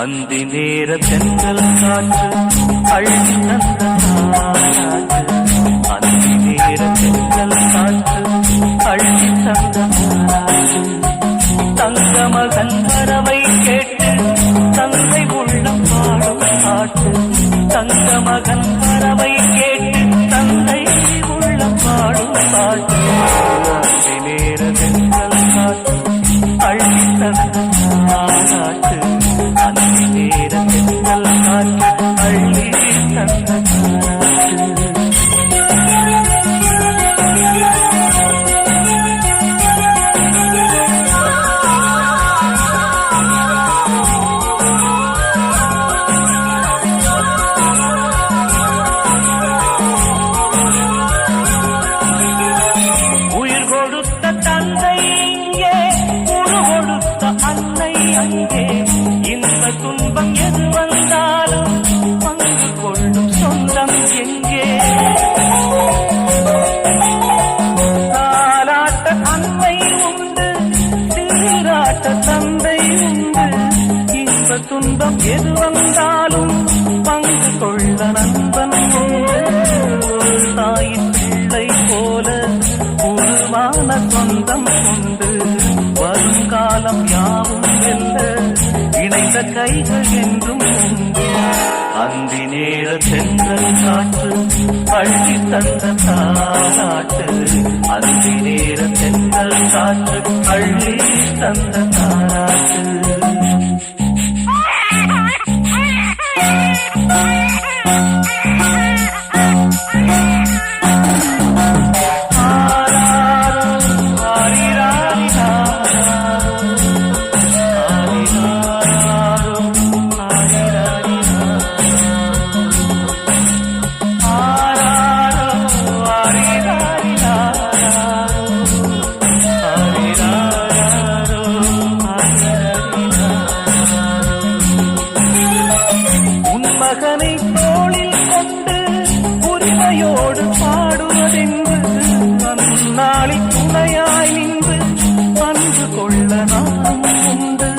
அந்தி நேர தென்றல் காற்று அழகி தந்த அந்தி நேர தென்றல் காற்று. துன்பம் எது வந்தாலும் பங்கு கொள்ளும் சொந்தம் எங்கே? தாலாட்ட அன்னை உண்டு சீராட்ட தந்தை உண்டு. இன்ப துன்பம் எது வந்தாலும் பங்கு கொள்ள நண்பன் உண்டு. ஒரு தாயின் பிள்ளை போல உருவான சொந்தம் உண்டு. வருங்காலம் யாவும் வெல்ல அந்த கைகள் என்றும் அந்தி நேர சென்றல் காற்று அள்ளி தந்த தாராட்டு அந்தி நேர சென்றல் காற்று அள்ளி தந்த தாராட்டு Thank you. உன் மகனை தோளில் கொண்டு உரிமையோடு பாடுவதென்று நன்னாளில் துணையாய் நின்று பண்பு கொள்ள நாம் உண்டு.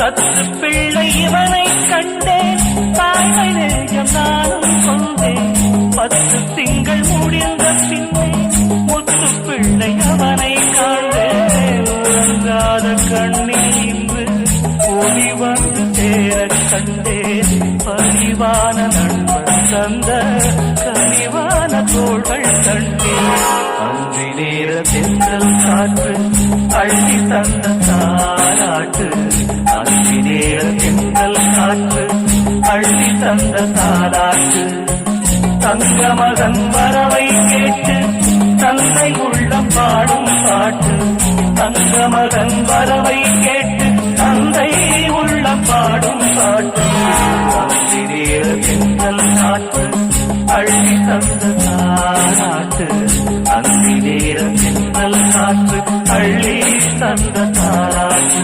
தத்து பிள்ளை இவனை கண்டேன் தாய்மை நேயம் நானும் கொண்டேன் பத்து திங்கள் முடிந்த பின்னே முத்து பணிவான பரிவான நண்பன் தந்த கனிவான தோள்கள் கண்டேன் அந்தி நேர தென்றல் காற்று அள்ளி தந்த தாராட்டு. அந்தி நேர தென்றல் காற்று அள்ளி தந்த தாராட்டு. தங்க மகன் வரவை கேட்டு தந்தை உள்ளம் பாடும் பாட்டு. தங்க மகன் வரவை தாராட்டு அந்தி நேரம் எங்கள் காற்று அள்ளி தந்த தாராட்டு